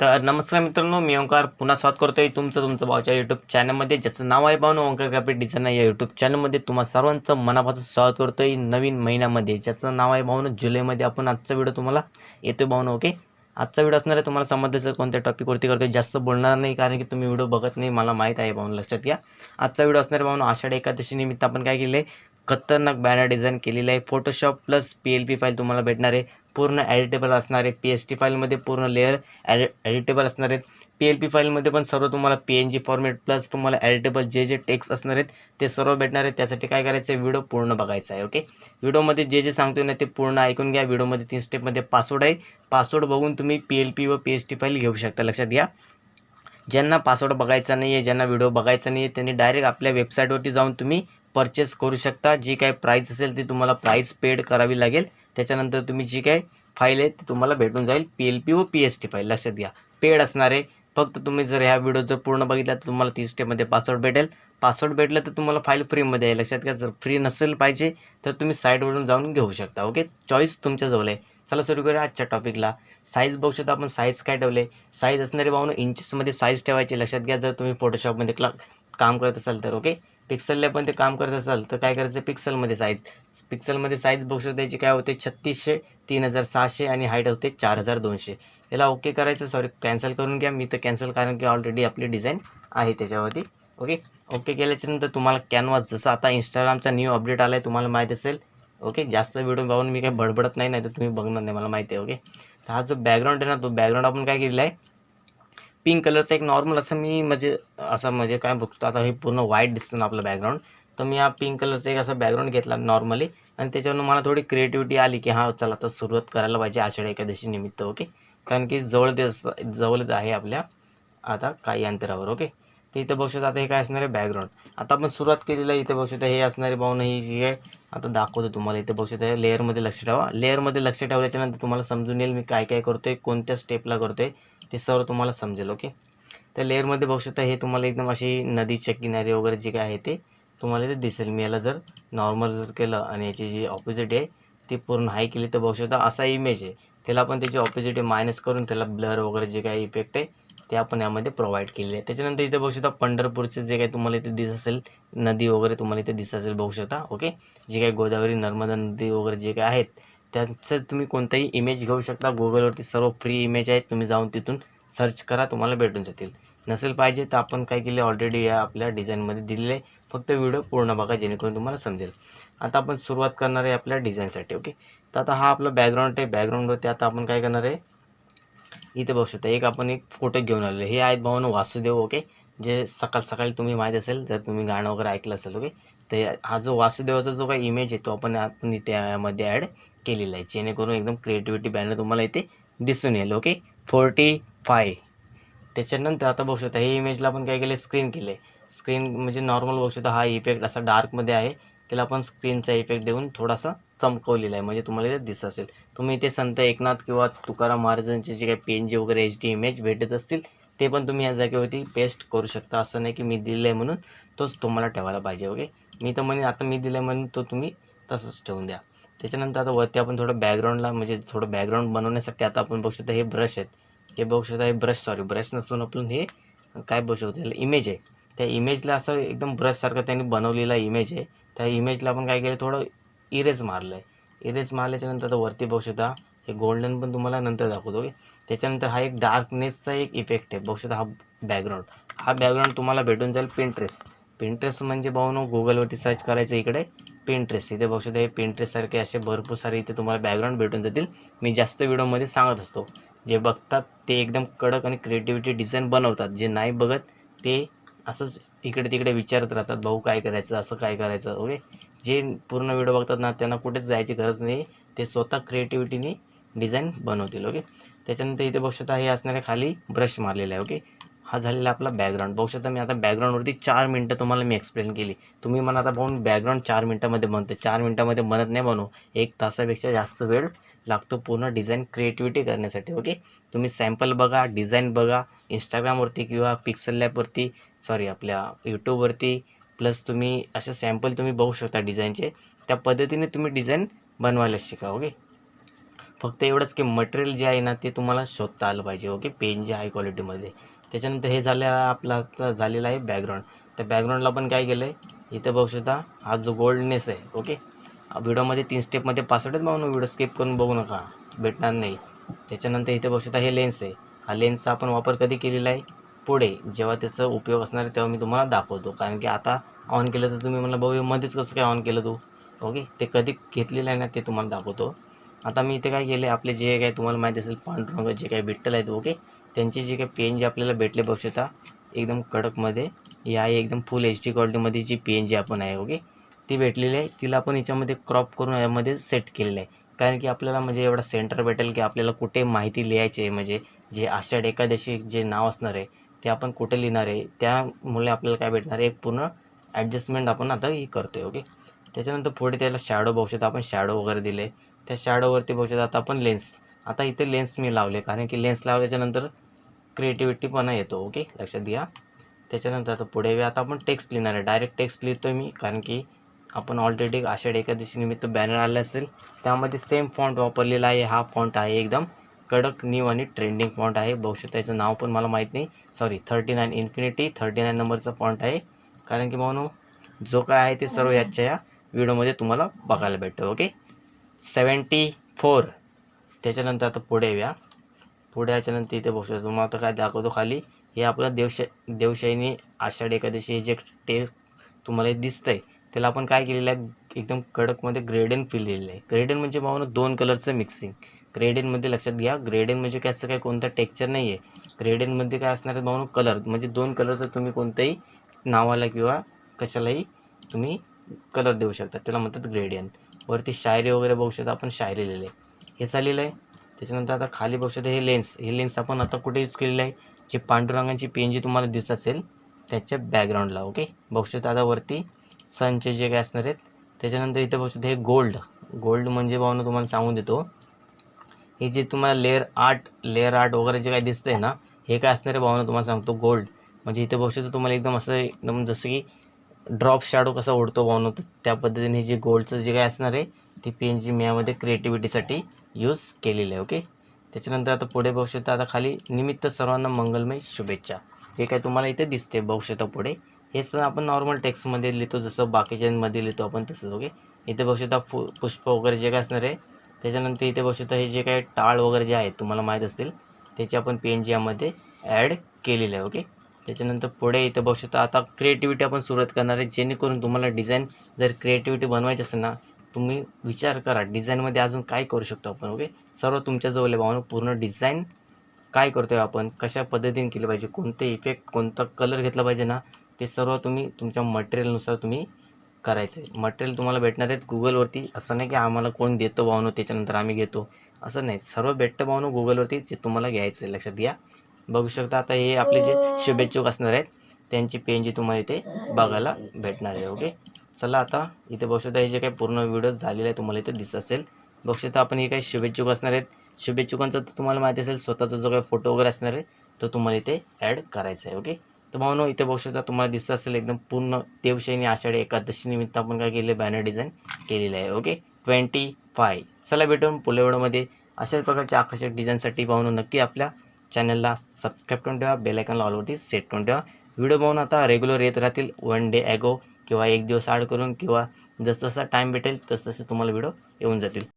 तर नमस्कार मित्रांनो मी ओंकार पुन्हा स्वागत करतोय तुमचं तुमचं भाऊच्या यूट्यूब चॅनलमध्ये ज्याचं नाव आहे भावनो ओंकार ग्राफिक डिझाईन या यूट्यूब चॅनलमध्ये तुम्हा सर्वांचं मनापासून स्वागत करतोय नवीन महिन्यामध्ये. ज्याचं नाव आहे भावनो जुलैमध्ये आपण आजचा व्हिडिओ तुम्हाला येतो भावनो ओके? आजचा व्हिडिओ असणार आहे तुम्हाला समजायचं कोणत्या टॉपिकवरती करतोय जास्त बोलणार नाही कारण की तुम्ही व्हिडिओ बघत नाही मला माहीत आहे भावनो लक्षात घ्या. आजचा व्हिडिओ असणार आहे भावनो आषाढी एकादशी निमित्त आपण काय केलं आहे खतरनाक बॅनर डिझाईन केलेलं आहे. Photoshop plus P L P file तुम्हाला भेटणार आहे. पूर्ण ॲडिटेबल असणार आहे पी एस टी फाईलमध्ये पूर्ण लेअर ॲडि ॲडिटेबल असणार. आहेत पी एल पी फाईलमध्ये पण सर्व तुम्हाला P N G format plus तुम्हाला ॲडिटेबल जे जे टेक्स्ट असणार आहेत ते सर्व भेटणार आहेत. त्यासाठी काय करायचं आहे? व्हिडिओ पूर्ण बघायचा आहे ओके व्हिडिओमध्ये जे जे सांगतो ना ते पूर्ण ऐकून घ्या. व्हिडिओमध्ये तीन स्टेपमध्ये पासवर्ड आहे. पासवर्ड बघून तुम्ही पी एल पी व पी एस टी फाईल घेऊ शकता लक्षात घ्या. ज्यांना पासवर्ड बघायचा नाही आहे ज्यांना व्हिडिओ बघायचा नाही आहे त्यांनी डायरेक्ट आपल्या वेबसाईटवरती जाऊन तुम्ही परचेस करू शकता. जी काय प्राईस असेल ती तुम्हाला प्राईस पेड करावी लागेल. त्याच्यानंतर तुम्ही जी काय फाईल आहे ती तुम्हाला भेटून जाईल. पी एल पी व पी एच टी फाईल लक्षात घ्या. पेड असणार आहे. फक्त तुम्ही जर ह्या व्हिडिओ जर पूर्ण बघितला तर तुम्हाला तीस स्टेपमध्ये पासवर्ड भेटेल. पासवर्ड भेटलं तर तुम्हाला फाईल फ्रीमध्ये आहे. लक्षात घ्या जर फ्री नसेल पाहिजे तर तुम्ही साईटवरून जाऊन घेऊ शकता. ओके चॉईस तुमच्याजवळ आहे. चला सुरू करूया आजच्या टॉपिकला साईज बघू शकता आपण. साईज काय ठेवले? साईज असणारे भाऊन इंचेसमध्ये साईज ठेवायची. लक्षात घ्या जर तुम्ही फोटोशॉपमध्ये क्ला काम करत असाल तर. ओके पिक्सलला पण ते काम करत असाल तर काय करायचं? पिक्सलमध्ये साईज पिक्सलमध्ये साईज बघू शकता त्याची काय होते? छत्तीसशे तीन हजार सहाशे आणि हाईट होते चार हजार दोनशे. याला ओके करायचं. सॉरी कॅन्सल करून घ्या. मी तर कॅन्सल कारण की ऑलरेडी आपली डिझाईन आहे त्याच्यावरती. ओके ओके केल्याच्यानंतर तुम्हाला कॅनव्हास जसं आता इंस्टाग्रामचा न्यू अपडेट आला आहे तुम्हाला माहीत असेल. ओके जास्त व्हिडिओ बघून मी काही बडबडत नाही नाही तर तुम्ही बघणार नाही मला माहिती आहे. ओके तर हा जो बॅकग्राऊंड आहे ना तो बॅकग्राऊंड आपण काय केलेला आहे? पिंक कलरचा एक नॉर्मल असं मी म्हणजे असं म्हणजे काय बघतो आता हे पूर्ण व्हाईट दिसतं ना आपलं बॅकग्राऊंड तर मी हा पिंक कलरचा एक असा बॅकग्राऊंड घेतला नॉर्मली आणि त्याच्यावरून मला थोडी क्रिएटिव्हिटी आली की हां चला आता सुरुवात करायला पाहिजे आषाढी एकादशी निमित्त ओके कारण की जवळ ते जवळच आहे आपल्या आता काही अंतरावर ओके तर इथं बघू शकता आता हे काय असणार आहे बॅकग्राऊंड आता आपण सुरुवात केलेलं आहे इथे बघू शकता हे असणारे पाहून ही जी आहे आता दाखवतो तुम्हाला. इथे बघू शकता लेअरमध्ये लक्ष ठेवा. लेअरमध्ये लक्ष ठेवल्याच्यानंतर तुम्हाला समजून येईल मी काय काय करतो आहे कोणत्या स्टेपला करतो आहे ते सर्व तुम्हाला समजेल ओके तर लेअरमध्ये बघू शकता हे तुम्हाला एकदम अशी नदीच्या किनारी वगैरे जे काय आहे ते तुम्हाला इथे दिसेल. मी याला जर नॉर्मल जर केलं आणि याची जी ऑपोजिट आहे ती पूर्ण हाय केली तर बघू शकता असा इमेज आहे. त्याला आपण त्याची ऑपोजिट मायनस करून त्याला ब्लर वगैरे जे काही इफेक्ट आहे ते आपण यामध्ये प्रोव्हाइड केलेले आहे. त्याच्यानंतर इथे बघू शकता पंढरपूरचे जे काही तुम्हाला इथे दिसत असेल नदी वगैरे तुम्हाला इथे दिसत असेल बघू शकता ओके जे काही गोदावरी नर्मदा नदी वगैरे जे काही आहेत त्यांचं तुम्ही कोणताही इमेज घेऊ शकता. गुगलवरती सर्व फ्री इमेज आहेत. तुम्ही जाऊन तिथून सर्च करा. तुम्हाला भेटून जातील. नसेल पाहिजे तर आपण काय केले? ऑलरेडी या आपल्या डिझाईनमध्ये दिलेले फक्त व्हिडिओ पूर्ण बघा जेणेकरून तुम्हाला समजेल. आता आपण सुरुवात करणार आहे आपल्या डिझाईनसाठी ओके तर आता हा आपला बॅकग्राऊंड आहे. बॅकग्राऊंडवरती आता आपण काय करणार आहे? इथे बघू शकता. एक आपण एक फोटो घेऊन आलेलो हे आहेत भावनं वासुदेव ओके जे सकाळ सकाळी तुम्ही माहीत असेल जर तुम्ही गाणं वगैरे ऐकलं असेल ओके तर हा जो वासुदेवाचा जो काही इमेज आहे तो आपण आपण इथे यामध्ये ॲड केलेला आहे. जेणेकरून एकदम क्रिएटिव्हिटी बॅनर तुम्हाला इथे दिसून येईल ओके फोर्टी फाय त्याच्यानंतर आता बघू शकता हे इमेजला आपण काय केलं स्क्रीन केलं आहे स्क्रीन म्हणजे नॉर्मल बघू शकता हा इफेक्ट असा डार्कमध्ये आहे. त्याला आपण स्क्रीनचा इफेक्ट देऊन थोडासा चमकवलेला आहे. म्हणजे तुम्हाला इथे दिसत असेल. तुम्ही इथे संत एकनाथ किंवा तुकाराम महाराजांचे जे काही पेन वगैरे एच डी इमेज भेटत असतील ते पण तुम्ही या जागेवरती पेस्ट करू शकता. असं नाही की मी दिलं आहे म्हणून तोच तुम्हाला ठेवायला पाहिजे ओके मी तर म्हणे आता मी दिलं आहे म्हणून तो तुम्ही तसंच ठेवून द्या. त्याच्यानंतर आता वरती आपण थोडं बॅकग्राऊंडला म्हणजे थोडं बॅकग्राऊंड बनवण्यासाठी आता आपण बघू शकता हे ब्रश आहेत. हे बघू शकता हे ब्रश सॉरी ब्रश नसून आपण हे काय बघू शकतो? याला इमेज आहे. त्या इमेजला असं एकदम ब्रशसारखं त्यांनी बनवलेला इमेज आहे. त्या इमेजला आपण काय केलं? थोडं इरेज मारलं आहे इरेज मारल्याच्यानंतर आता वरती बघू शकता हे गोल्डन पण तुम्हाला नंतर दाखवतो ओके त्याच्यानंतर हा एक डार्कनेसचा एक इफेक्ट आहे. बघू शकता हा बॅकग्राऊंड हा बॅकग्राऊंड तुम्हाला भेटून जाईल पिंट्रेस पिंट्रेस म्हणजे भाऊ गुगलवरती सर्च करायचं इकडे. पिंट्रेस इथे बघू शकता हे पिंट्रेससारखे असे भरपूर सारे इथे तुम्हाला बॅकग्राऊंड भेटून जातील. मी जास्त व्हिडिओमध्ये सांगत असतो. जे बघतात ते एकदम कडक आणि क्रिएटिव्हिटी डिझाईन बनवतात. जे नाही बघत ते असंच इकडे तिकडे विचारत राहतात भाऊ काय करायचं? असं काय करायचं? ओके जे पूर्ण व्हिडिओ बघतात ना त्यांना कुठेच जायची गरज नाही. ते स्वतः क्रिएटिव्हिटीने डिझाईन बनवतील. ओके त्याच्यानंतर इथे बघू शकता हे असणारे खाली ब्रश मारलेला आहे. ओके हा झालेला आपला बॅकग्राऊंड बघू शकता मी आता बॅकग्राऊंडवरती चार मिनटं तुम्हाला मी एक्सप्लेन केली. तुम्ही मला आता पाहून बॅकग्राऊंड चार मिनटामध्ये बनते चार मिनटामध्ये बनत नाही बनवू. एक तासापेक्षा जास्त वेळ लागतो पूर्ण डिझाईन क्रिएटिव्हिटी करण्यासाठी ओके तुम्ही सॅम्पल बघा डिझाईन बघा इंस्टाग्रामवरती किंवा पिक्सल लॅबवरती सॉरी आपल्या यूट्यूबवरती प्लस तुम्ही असे सॅम्पल तुम्ही बघू शकता डिझाईनचे त्या पद्धतीने तुम्ही डिझाईन बनवायला शिका ओके फक्त एवढंच की मटेरियल जे आहे ना ते तुम्हाला शोधता आलं पाहिजे ओके पेन जे हाय क्वालिटीमध्ये त्याच्यानंतर हे झालं आपला आता झालेला आहे बॅकग्राऊंड त्या बॅकग्राऊंडला पण काय केलं आहे इथं बघू शकता हा जो गोल्डनेस आहे ओके व्हिडिओमध्ये तीन स्टेपमध्ये पासवर्डच बघून व्हिडिओ स्किप करून बघू नका. भेटणार नाही. त्याच्यानंतर इथे बघू शकता हे लेन्स आहे. हा लेन्सचा आपण वापर कधी केलेला आहे? पुढे. जेव्हा त्याचा उपयोग असणार आहे तेव्हा मी तुम्हाला दाखवतो. कारण की आता ऑन केलं तर तुम्ही मला भाऊ मध्येच कसं काय ऑन केलं तू? ओके ते कधी घेतलेलं आहे ना ते तुम्हाला दाखवतो. आता मी इथे काय केले आपले जे काय तुम्हाला माहिती असेल पांडुरंग जे काही भेटलं आहेत ओके त्यांचे जे काही पेन जे आपल्याला भेटले बघू शकता एकदम कडकमध्ये. ही आहे एकदम फुल एच डी क्वालिटीमध्ये जी पेन जी आपण आहे ओके ती भेटलेली आहे. तिला आपण याच्यामध्ये क्रॉप करून यामध्ये सेट केलेलं आहे. कारण की आपल्याला म्हणजे एवढा सेंटर भेटेल की आपल्याला कुठे माहिती लिहायची आहे म्हणजे जे आषाढ एकादशी जे नाव असणार आहे ते आपण कुठे लिहिणार आहे त्यामुळे आपल्याला काय भेटणार आहे? एक पूर्ण ॲडजस्टमेंट आपण आता ही करतो आहे ओके त्याच्यानंतर पुढे त्याला शॅडो बघू आपण शॅडो वगैरे दिले. त्या शॅडोवरती बघू शकता. आता आपण लेन्स आता इथे लेन्स मी लावले. कारण की लेन्स लावल्याच्यानंतर क्रिएटिव्हिटीपणा येतो. ओके लक्षात घ्या. त्याच्यानंतर आता पुढे आता आपण टेक्स्ट लिहिणार आहे. डायरेक्ट टेक्स्ट लिहितो मी. कारण की आपण ऑलरेडी आषाढ एकादशी निमित्त बॅनर आले असेल. त्यामध्ये सेम फॉन्ट वापरलेला आहे. हा फॉन्ट आहे एकदम कडक न्यू आणि ट्रेंडिंग फॉन्ट आहे. बघू शकता याचं नाव पण मला माहीत नाही. Sorry thirty nine infinity thirty nine नंबरचा फॉन्ट आहे. कारण की म्हणून जो काय आहे ते सर्व याच्या या. व्हिडिओमध्ये तुम्हाला बघायला भेटतं ओके? Seventy four. त्याच्यानंतर आता पुढे येऊया. पुढे याच्यानंतर इथे बघू शकतो तुम्हाला आता काय दाखवतो खाली हे आपलं देवशा देवशाहीने आषाढी एकादशी हे जे टेस्ट तुम्हाला हे दिसतं आहे त्याला आपण काय केलेलं आहे एकदम कडकमध्ये ग्रेडन फिल दिलेलं आहे. ग्रेडन म्हणजे भावना दोन कलरचं मिक्सिंग ग्रेडनमध्ये लक्षात घ्या ग्रेडन म्हणजे काय असं काय कोणतं टेक्चर नाही आहे ग्रेडनमध्ये काय असणार आहे भावना कलर म्हणजे दोन कलरचं तुम्ही कोणत्याही नावाला किंवा कशालाही तुम्ही कलर देऊ शकता त्याला म्हणतात ग्रेडियन वरती शायरी वगैरे बघू शकता आपण शायरी लिहिले हे चाललेलं आहे त्याच्यानंतर आता खाली बघू शकता हे लेन्स हे लेन्स आपण आता कुठे यूज केलेलं आहे? जी पांडुरंगांची पेन जी तुम्हाला दिसत असेल त्याच्या बॅकग्राऊंडला ओके बघू शकता आता वरती सनचे जे काय असणार आहेत त्याच्यानंतर इथे बघू शकता हे गोल्ड गोल्ड म्हणजे भावना तुम्हाला सांगून देतो. हे जे तुम्हाला लेअर आर्ट लेअर आर्ट वगैरे जे काय दिसतं आहे ना हे काय असणार आहे भावना तुम्हाला सांगतो. गोल्ड म्हणजे इथे बघू शकता तुम्हाला एकदम असं एकदम जसं की ड्रॉप शॅडो कसा उडतो भावना होतो त्या पद्धतीने जे गोल्डचं जे काय असणार आहे ती पेन जी मी यामध्ये क्रिएटिव्हिटीसाठी यूज केलेलं आहे ओके त्याच्यानंतर आता पुढे बघू शकता आता खाली निमित्त सर्वांना मंगलमय शुभेच्छा. हे काय तुम्हाला इथे दिसते बघू शकता पुढे हेच आपण नॉर्मल टेक्स्टमध्ये लिहितो जसं बाकीच्यांमध्ये लिहितो आपण तसंच ओके इथे बघू शकता फु पुष्प वगैरे जे काय असणार आहे त्याच्यानंतर इथे बघू शकता हे जे काय टाळ वगैरे जे आहेत तुम्हाला माहीत असतील त्याची आपण पेन जी यामध्ये ॲड केलेलं आहे ओके त्याच्यानंतर पुढे इथे बघू शकता आता क्रिएटिव्हिटी आपण सुरुवात करणार आहे. जेणेकरून तुम्हाला डिझाईन जर क्रिएटिव्हिटी बनवायची असेल ना तुम्ही विचार करा डिझाईनमध्ये अजून काय करू शकतो आपण ओके सर्व तुमच्याजवळ आहे भावना पूर्ण डिझाईन काय करतो आहे आपण कशा पद्धतीने केलं पाहिजे कोणते इफेक्ट कोणता कलर घेतला पाहिजे ना ते सर्व तुम्ही तुमच्या मटेरियलनुसार तुम्ही करायचं आहे. मटेरियल तुम्हाला भेटणार आहेत गुगलवरती असं नाही की आम्हाला कोण देतो भावनो त्याच्यानंतर आम्ही घेतो. असं नाही. सर्व भेटतं भावनो गुगलवरती जे तुम्हाला घ्यायचं आहे लक्षात घ्या. बघू शकता आता हे आपले जे शुभेच्छुक असणार आहेत त्यांची पेन जी तुम्हाला इथे बघायला भेटणार आहे ओके चला आता इथे बघू शकता हे जे काही पूर्ण व्हिडिओ झालेला आहे तुम्हाला इथे दिसत असेल. बघू शकता आपण हे काही शुभेच्छुक असणार आहेत. शुभेच्छुकांचा तर तुम्हाला माहिती असेल स्वतःचा जो काही फोटो वगैरे असणार आहे तो तुम्हाला इथे ॲड करायचा आहे ओके तर भावनो इथे बघू शकता तुम्हाला दिसत असेल एकदम पूर्ण देवशैनी आषाढी एकादशी निमित्त आपण काय केले बॅनर डिझाईन केलेलं आहे ओके ट्वेंटी फाय चला भेटून पुढल्या व्हिडिओमध्ये अशाच प्रकारच्या आकर्षक डिझाईनसाठी पाहून नक्की आपल्या चॅनलला सबस्क्राईब करून ठेवा बेलायकनला ऑलवरती सेट करून ठेवा. व्हिडिओ पाहून आता रेग्युलर येत राहतील वन डे ॲगो किंवा एक दिवस आड करून किंवा जसं टाईम भेटेल तसं तसं तुम्हाला व्हिडिओ येऊन जातील.